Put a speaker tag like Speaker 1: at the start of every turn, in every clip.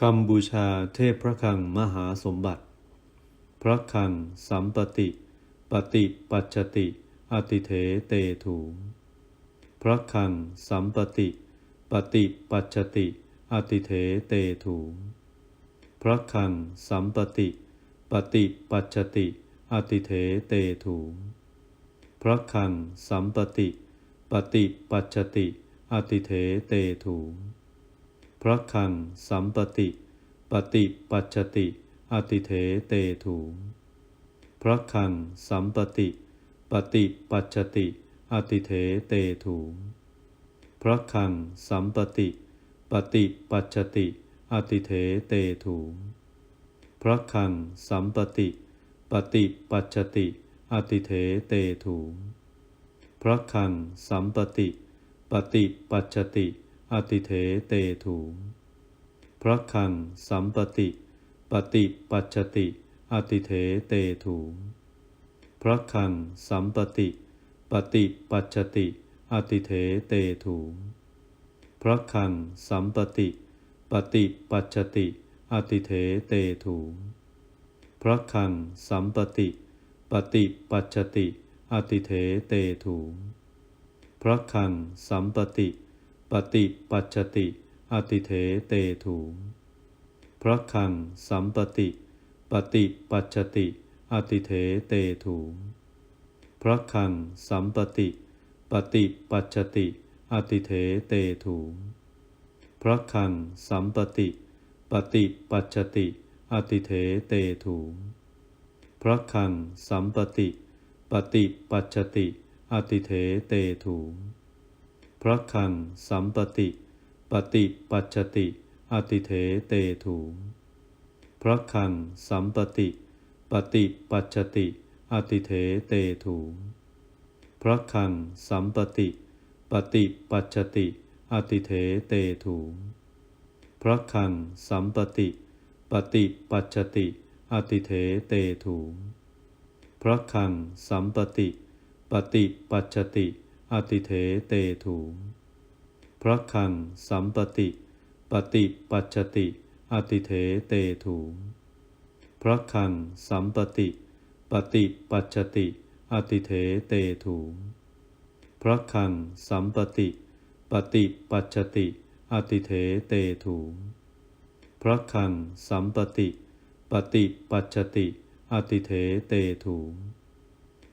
Speaker 1: คำบูชาเทพพระคังมหาสมบัติ พระคังสัมปติ ปฏิปัจจติอติเถเตถูพระคังสัมปติ ปฏิปัจจติอติเถเตถูพระคังสัมปติ ปฏิปัจจติอติเถเตถูพระคังสัมปติ ปฏิปัจจติอติเถเตถู พระคังสัมปติ ปฏิปัจจติ อติเถเตถูพระคังสัมปติ ปฏิปัจจติ อติเถเตถูพระคังสัมปติ ปฏิปัจจติ อติเถเตถูพระคังสัมปติ ปฏิปัจติ อติเถเตถูพระคังสัมปติ ปฏิปัจจติ อติเถเตถูพระคังสัมปติปฏิปัจจติอติเถเตถูพระคังสัมปติปฏิปัจจติอติเถเตถูพระคังสัมปติ ปฏิปัจติอติเถเตถูพระคังสัมปติ ปฏิปัจจติอติเถเตถูพระคังสัมปติ ปฏิปัจจติอติเถเตถูพระคังสัมปติปฏิปัจจติอติเถเตถูพระคังสัมปติปฏิปัจจติอติเถเตถูพระคังสัมปติปฏิปัจจติอติเถเตถูพระคังสัมปติปฏิปัจจติอติเถเตถู พระคังสัมปติ ปฏิปัจจติ อติเถเตถูพระคังสัมปติ ปฏิปัจจติ อติเถเตถูพระคังสัมปติ ปฏิปัจจติ อติเถเตถูพระคังสัมปติ ปฏิปัจติ อติเถเตถูพระคังสัมปติ ปฏิปัจจติ อติเถเตถูพระคังสัมปติ ปฏิปัจจติอติเถเตถูพระคังสัมปติ ปฏิปัจจติอติเถเตถูพระคังสัมปติ ปฏิปัจจติอติเถเตถูพระคังสัมปติ ปฏิปัจจติอติเถเตถู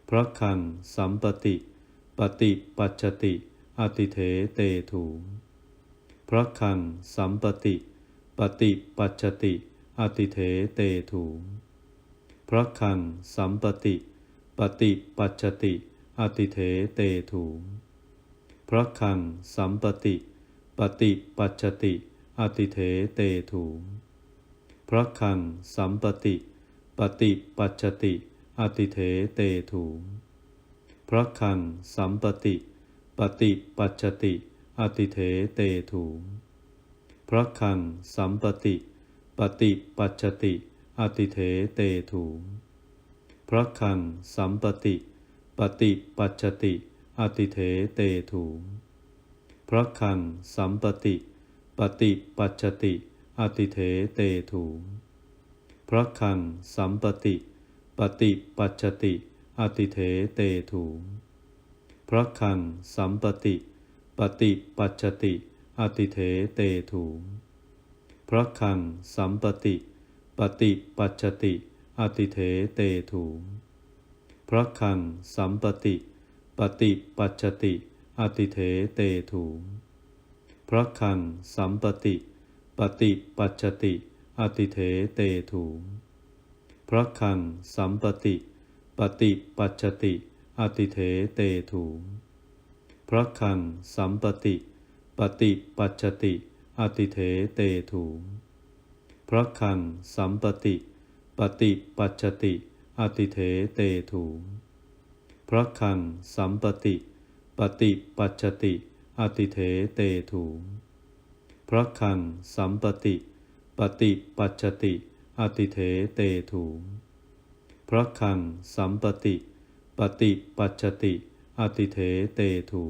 Speaker 1: พระคังสัมปติป ปฏิปัจจติอติเถเตถูพระคังสัมปติปฏิปัจจติอติเถเตถูพระคังสัมปติปฏิปัจจติอติเถเตถูพระคังสัมปติปฏิปัจจติอติเถเตถูพระคังสัมปติปฏิปัจจติอติเถเตถู พระคังสัมปติ ปฏิปัจจติ อติเถเตถูพระคังสัมปติ ปฏิปัจจติ อติเถเตถูพระคังสัมปติ ปฏิปัจจติ อติเถเตถูพระคังสัมปติ ปฏิปัจจติ อติเถเตถูพระคังสัมปติ ปฏิปัจจติ อติเถเตถูพระคังสัมปติ ปฏิปัจจติอติเถเตถูพระคังสัมปติ ปฏิปัจจติอติเถเตถูพระคังสัมปติ ปฏิปัจจติอติเถเตถูพระคังสัมปติ ปฏิปัจจติอติเถเตถูพระคังสัมปติป ฏิปัจจติ อติเถเตถูพระคังสัมปติ ปฏิปัจจติ อติเถเตถูพระคังสัมปติ ปฏิปัจจติ อติเถเตถูพระคังสัมปติ ปฏิปัจจติ อติเถเตถูพระคังสัมปติ ปฏิปัจจติ อติเถเตถู พระคังสัมปติ ปฏิปัจจติ อติเถเตถู